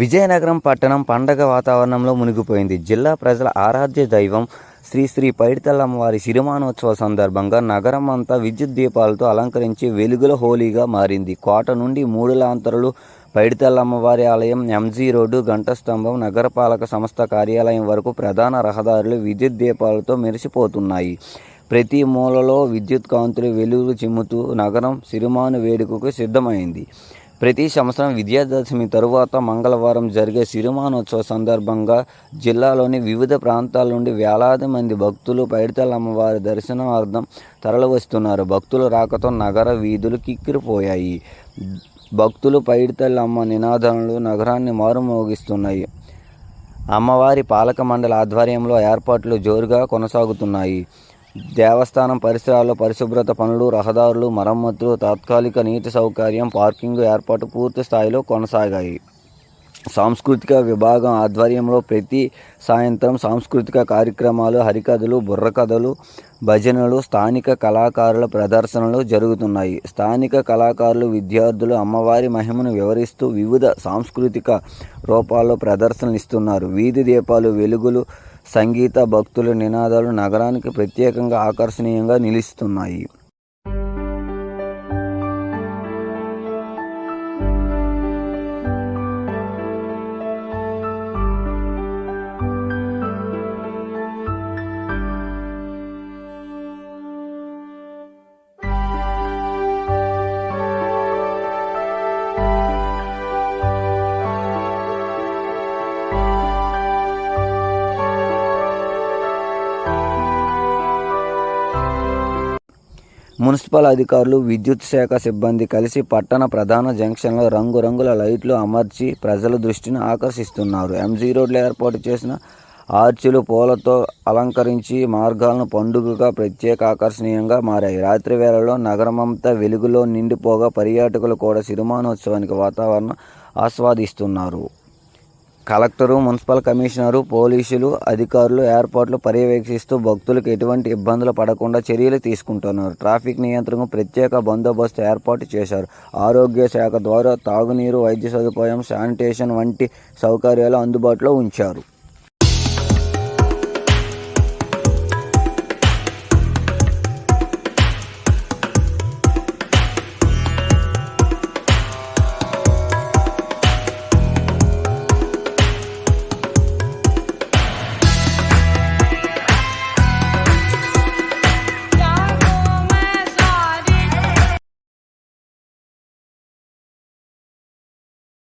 విజయనగరం పట్టణం పండగ వాతావరణంలో మునిగిపోయింది. జిల్లా ప్రజల ఆరాధ్య దైవం శ్రీ శ్రీ పైడితల్లమ్మవారి సిరిమానోత్సవ సందర్భంగా నగరం అంతా విద్యుత్ దీపాలతో అలంకరించి వెలుగుల హోలీగా మారింది. కోట నుండి మూడు లాంతరులు పైడితల్లమ్మవారి ఆలయం ఎంజీ రోడ్డు ఘంటస్తంభం నగరపాలక సంస్థ కార్యాలయం వరకు ప్రధాన రహదారులు విద్యుత్ దీపాలతో మెరిసిపోతున్నాయి. ప్రతి మూలలో విద్యుత్ కాంతులు వెలుగులు చిమ్ముతూ నగరం సిరిమాను వేడుకకు సిద్ధమైంది. ప్రతి సంవత్సరం విజయదశమి తరువాత మంగళవారం జరిగే సిరిమానోత్సవ సందర్భంగా జిల్లాలోని వివిధ ప్రాంతాల నుండి వేలాది మంది భక్తులు పైడితల అమ్మవారి దర్శనార్థం తరలివస్తున్నారు. భక్తుల రాకతో నగర వీధులు కిక్కిరిపోయాయి. భక్తులు పైడితల్లి అమ్మ నినాదాలు నగరాన్ని మారుమోగిస్తున్నాయి. అమ్మవారి పాలక మండలి ఆధ్వర్యంలో ఏర్పాట్లు జోరుగా కొనసాగుతున్నాయి. దేవస్థానం పరిసరాల్లో పరిశుభ్రత పనులు రహదారులు మరమ్మతులు తాత్కాలిక నీటి సౌకర్యం పార్కింగ్ ఏర్పాటు పూర్తి స్థాయిలో కొనసాగాయి. సాంస్కృతిక విభాగం ఆధ్వర్యంలో ప్రతి సాయంత్రం సాంస్కృతిక కార్యక్రమాలు హరికథలు బుర్రకథలు భజనలు స్థానిక కళాకారుల ప్రదర్శనలు జరుగుతున్నాయి. స్థానిక కళాకారులు విద్యార్థులు అమ్మవారి మహిమను వివరిస్తూ వివిధ సాంస్కృతిక రూపాల్లో ప్రదర్శనలు ఇస్తున్నారు. వీధి దీపాలు వెలుగులు సంగీత భక్తుల నినాదాలు నగరానికి ప్రత్యేకంగా ఆకర్షణీయంగా నిలుస్తున్నాయి. మున్సిపల్ అధికారులు విద్యుత్ శాఖ సిబ్బంది కలిసి పట్టణ ప్రధాన జంక్షన్లో రంగురంగుల లైట్లు అమర్చి ప్రజల దృష్టిని ఆకర్షిస్తున్నారు. ఎంజీ రోడ్లో ఏర్పాటు చేసిన ఆర్చిలు పూలతో అలంకరించి మార్గాలను పండుగగా ప్రత్యేక ఆకర్షణీయంగా మారాయి. రాత్రి వేళలో నగరమంతా వెలుగులో నిండిపోగా పర్యాటకులు కూడా సిరిమానోత్సవానికి వాతావరణం ఆస్వాదిస్తున్నారు. కలెక్టరు మున్సిపల్ కమిషనరు పోలీసులు అధికారులు ఏర్పాట్లు పర్యవేక్షిస్తూ భక్తులకు ఎటువంటి ఇబ్బందులు పడకుండా చర్యలు తీసుకుంటున్నారు. ట్రాఫిక్ నియంత్రణకు ప్రత్యేక బందోబస్తు ఏర్పాటు చేశారు. ఆరోగ్య శాఖ ద్వారా తాగునీరు వైద్య సదుపాయం శానిటేషన్ వంటి సౌకర్యాలు అందుబాటులో ఉంచారు.